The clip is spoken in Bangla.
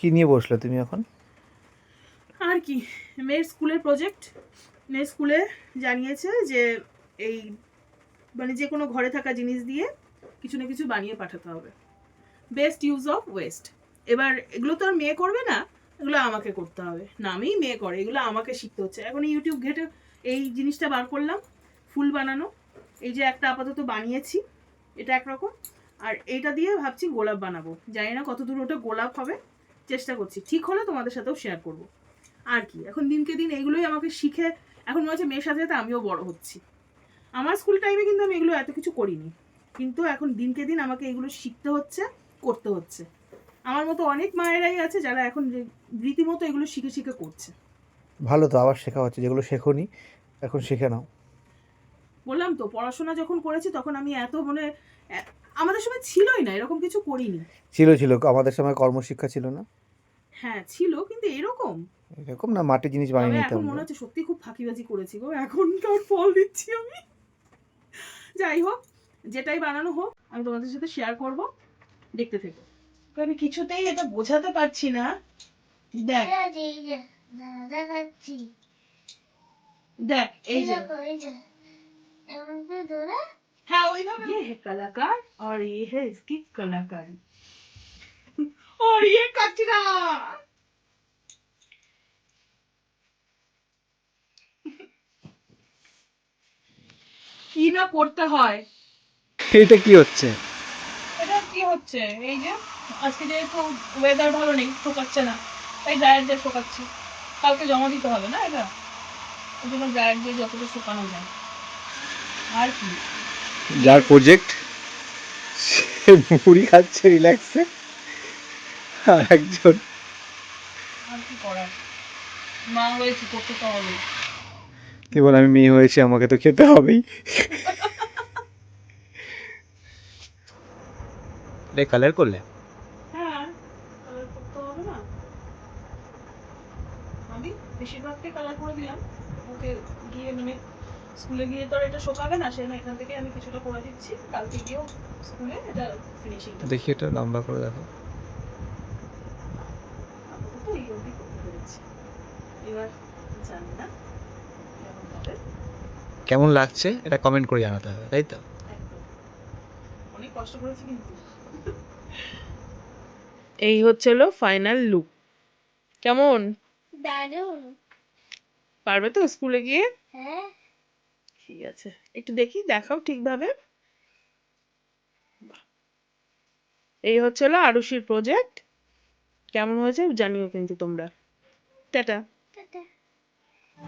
কি নিয়ে বসলে তুমি এখন? আর কি, মেয়ের স্কুলের প্রজেক্ট মেয়ের স্কুলে জানিয়েছে যে এই মানে যে কোনো ঘরে থাকা জিনিস দিয়ে কিছু না কিছু বানিয়ে পাঠাতে হবে। বেস্ট ইউজ অফ ওয়েস্ট এবার এগুলো তো আর মেয়ে করবে না, এগুলো আমাকে করতে হবে। না নামেই মেয়ে করে, এগুলো আমাকে শিখতে হচ্ছে। এখন ইউটিউব ঘেটে এই জিনিসটা বার করলাম, ফুল বানানো। এই যে একটা আপাতত বানিয়েছি, এটা একরকম। আর এইটা দিয়ে ভাবছি গোলাপ বানাবো। জানি না কত দূর ওটা গোলাপ হবে। চেষ্টা করছি। ঠিক হলে তোমাদের সাথেও শেয়ার করব। আর কি এখন দিনকে দিন এগুলোই আমাকে শিখে এখন মনে হচ্ছে মেয়ের সাথে সাথে আমিও বড় হচ্ছি। আমার স্কুল টাইমে কিন্তু আমি এগুলো এত কিছু করিনি। কিন্তু এখন দিনকে দিন আমাকে এগুলো শিখতে হচ্ছে করতে হচ্ছে। আমার মতো অনেক মায়েরাই আছে যারা এখন রীতিমতো এগুলো শিখে শিখে করছে। ভালো তো আবার শেখা হচ্ছে। যেগুলো শেখোনি এখন শিখে নাও। বললাম তো পড়াশোনা যখন করেছি তখন আমি এত মানে আমাদের সময় ছিলই না এরকম কিছু করিনি। ছিল ছিল আমাদের সময় কর্মশিক্ষা ছিল না। হ্যাঁ ছিল কিন্তু এরকম। এরকম না মাটির জিনিস বানিয়ে তবে নিতে এখন মনে হচ্ছে সত্যি খুব ফাঁকিবাজি করেছি গো এখন তার ফল দিচ্ছি আমি। যাই হোক যেটাই বানানো হোক আমি তোমাদের সাথে শেয়ার করব দেখতে থেকো। আমি কিছুতেই এটা বোঝাতে পারছি না। দেখ। দেখ এই যে। ধরে हाँ वही ना ये है कलाकार और ये है इसकी कलाकारी और ये कचरा কি না করতে হয় এটা কি হচ্ছে এটা কি হচ্ছে এই যে আজকে যেহেতু ওয়েদার ভালো নেই শোকাচ্ছে না তাই ড্রায়ার দিয়ে শোকাচ্ছি কালকে জমা দিতে হবে না এটা ওই জন্য ড্রায়ার দিয়ে যতটা শুকানো যায় আর কি যার প্রজেক্ট সে মুড়ি খাচ্ছে রিল্যাক্সে আর একজন কেবল আমি মেয়ে হয়েছি আমাকে তো খেতে হবেই। রে কালার করলে। হ্যাঁ কালার করতে হবে না? আমি বেশিরভাগটাই কালার করে দিলাম। ওকে গিয়ে মানে স্কুলে গিয়ে তো আর এটা শোকাবে না সেজন্য এখান থেকে আমি কিছুটা করে দিচ্ছি। কালকে গিয়েও স্কুলে এটা ফিনিশিং দেখি এটা লম্বা করে দেখো। আপাতত এই অবধি করতে পেরেছি। এবার জানি না কেমন হবে। কেমন লাগছে? এটা কমেন্ট করে জানাতে হবে তাই তো? একদম। অনেক কষ্ট করেছি কিন্তু। এই হচ্ছে হচ্ছিল ফাইনাল লুক কেমন? দারুণ পারবে তো স্কুলে গিয়ে? হ্যাঁ। ঠিক আছে। একটু দেখি, দেখাও ঠিকভাবে। ভাবে এই হলো আরুষির প্রজেক্ট কেমন হয়েছে জানিও কিন্তু তোমরা। টাটা।